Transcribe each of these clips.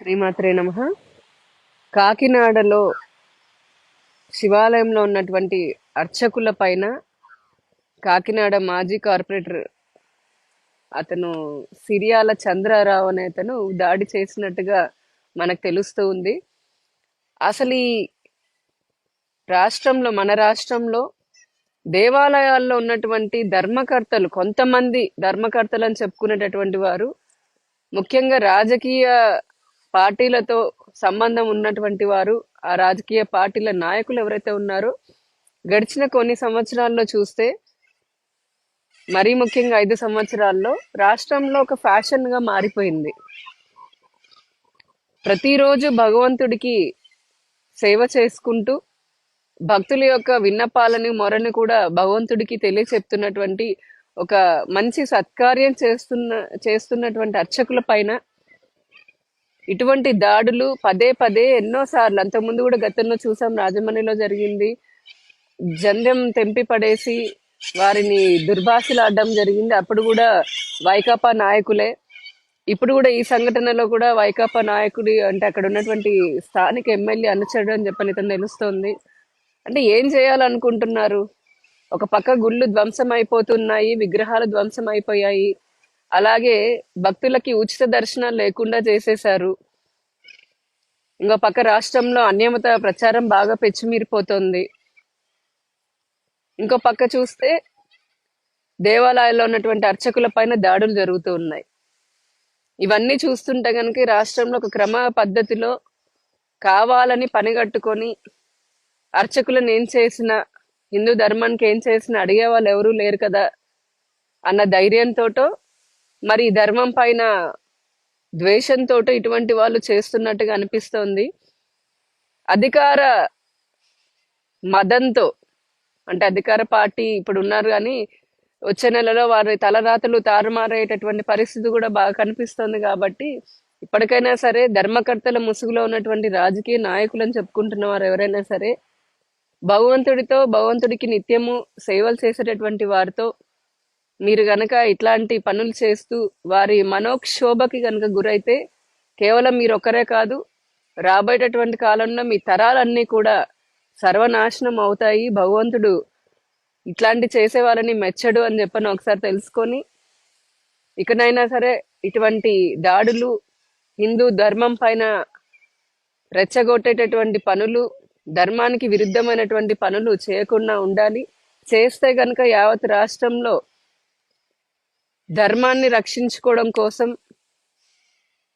శ్రీమాత్రే నమ. కాకినాడలో శివాలయంలో ఉన్నటువంటి అర్చకుల పైన కాకినాడ మాజీ కార్పొరేటర్ అతను సిరియాల చంద్రారావు అనే అతను దాడి చేసినట్టుగా మనకు తెలుస్తూ ఉంది. అసలు ఈ రాష్ట్రంలో మన రాష్ట్రంలో దేవాలయాల్లో ఉన్నటువంటి ధర్మకర్తలు కొంతమంది ధర్మకర్తలు అని చెప్పుకునేటటువంటి వారు ముఖ్యంగా రాజకీయ పార్టీలతో సంబంధం ఉన్నటువంటి వారు ఆ రాజకీయ పార్టీల నాయకులు ఎవరైతే ఉన్నారో గడిచిన కొన్ని సంవత్సరాల్లో చూస్తే మరీ ముఖ్యంగా ఐదు సంవత్సరాల్లో రాష్ట్రంలో ఒక ఫ్యాషన్గా మారిపోయింది. ప్రతిరోజు భగవంతుడికి సేవ చేసుకుంటూ భక్తుల యొక్క విన్నపాలని మొరని కూడా భగవంతుడికి తెలియచెప్తున్నటువంటి ఒక మంచి సత్కార్యం చేస్తున్న చేస్తున్నటువంటి అర్చకుల పైన ఇటువంటి దాడులు పదే పదే ఎన్నోసార్లు అంతకుముందు కూడా గతంలో చూసాం రాజమండ్రిలో జరిగింది. జంధ్యం తెంపి పడేసి వారిని దుర్భాషలాడడం జరిగింది. అప్పుడు కూడా వైకాపా నాయకులే. ఇప్పుడు కూడా ఈ సంఘటనలో కూడా వైకాపా నాయకుడి అంటే అక్కడ ఉన్నటువంటి స్థానిక ఎమ్మెల్యే అనుచరుడు అని చెప్పని ఇతను తెలుస్తోంది. అంటే ఏం చేయాలనుకుంటున్నారు? ఒక పక్క గుళ్ళు ధ్వంసం అయిపోతున్నాయి విగ్రహాలు ధ్వంసం అయిపోయాయి అలాగే భక్తులకి ఉచిత దర్శనాలు లేకుండా చేసేశారు. ఇంకా పక్క రాష్ట్రంలో అన్యమత ప్రచారం బాగా పెచ్చిమీరిపోతుంది. ఇంకో పక్క చూస్తే దేవాలయాల్లో ఉన్నటువంటి అర్చకుల పైన దాడులు జరుగుతూ ఉన్నాయి. ఇవన్నీ చూస్తుంటే కనుక రాష్ట్రంలో ఒక క్రమ పద్ధతిలో కావాలని పనిగట్టుకొని అర్చకులను ఏం చేసిన హిందూ ధర్మానికి ఏం చేసినా అడిగే వాళ్ళు ఎవరూ లేరు కదా అన్న ధైర్యంతోటో మరి ధర్మం పైన ద్వేషంతో ఇటువంటి వాళ్ళు చేస్తున్నట్టుగా అనిపిస్తోంది. అధికార మదంతో అంటే అధికార పార్టీ ఇప్పుడు ఉన్నారు కానీ వచ్చే నెలలో వారి తలరాతలు తారుమారయ్యేటటువంటి పరిస్థితి కూడా బాగా కనిపిస్తోంది కాబట్టి ఇప్పటికైనా సరే ధర్మకర్తల ముసుగులో ఉన్నటువంటి రాజకీయ నాయకులని చెప్పుకుంటున్న వారు ఎవరైనా సరే భగవంతుడితో భగవంతుడికి నిత్యము సేవలు చేసేటటువంటి వారితో మీరు గనక ఇట్లాంటి పనులు చేస్తూ వారి మనోక్షోభకి గనక గురైతే కేవలం మీరు ఒక్కరే కాదు రాబోయేటటువంటి కాలంలో మీ తరాలన్నీ కూడా సర్వనాశనం అవుతాయి. భగవంతుడు ఇట్లాంటి చేసే వాళ్ళని మెచ్చడు అని చెప్పని ఒకసారి తెలుసుకొని ఇకనైనా సరే ఇటువంటి దాడులు హిందూ ధర్మం పైన రెచ్చగొట్టేటటువంటి పనులు ధర్మానికి విరుద్ధమైనటువంటి పనులు చేయకుండా ఉండాలి. చేస్తే గనక యావత్ రాష్ట్రంలో ధర్మాన్ని రక్షించుకోవడం కోసం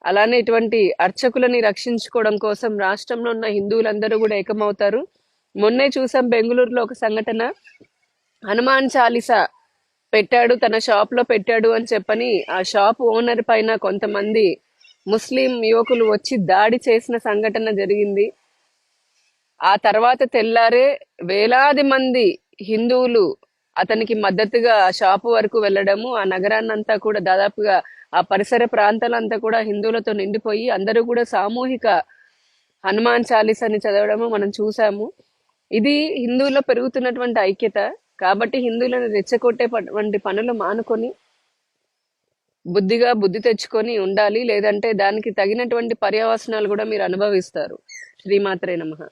అలానే ఇటువంటి అర్చకులని రక్షించుకోవడం కోసం రాష్ట్రంలో ఉన్న హిందువులందరూ కూడా ఏకమవుతారు. మొన్నే చూసాం బెంగళూరులో ఒక సంఘటన. హనుమాన్ చాలీసా పెట్టాడు తన షాప్లో పెట్టాడు అని చెప్పని ఆ షాప్ ఓనర్ పైన కొంతమంది ముస్లిం యువకులు వచ్చి దాడి చేసిన సంఘటన జరిగింది. ఆ తర్వాత తెల్లారే వేలాది మంది హిందువులు అతనికి మద్దతుగా షాపు వరకు వెళ్ళడము ఆ నగరాన్నంతా కూడా దాదాపుగా ఆ పరిసర ప్రాంతాలంతా కూడా హిందువులతో నిండిపోయి అందరూ కూడా సామూహిక హనుమాన్ చాలీసాని చదవడము మనం చూసాము. ఇది హిందువుల్లో పెరుగుతున్నటువంటి ఐక్యత. కాబట్టి హిందువులను రెచ్చగొట్టేటువంటి పనులు మానుకొని బుద్ధిగా బుద్ధి తెచ్చుకొని ఉండాలి. లేదంటే దానికి తగినటువంటి పర్యవసనాలు కూడా మీరు అనుభవిస్తారు. శ్రీమాత్రే నమః.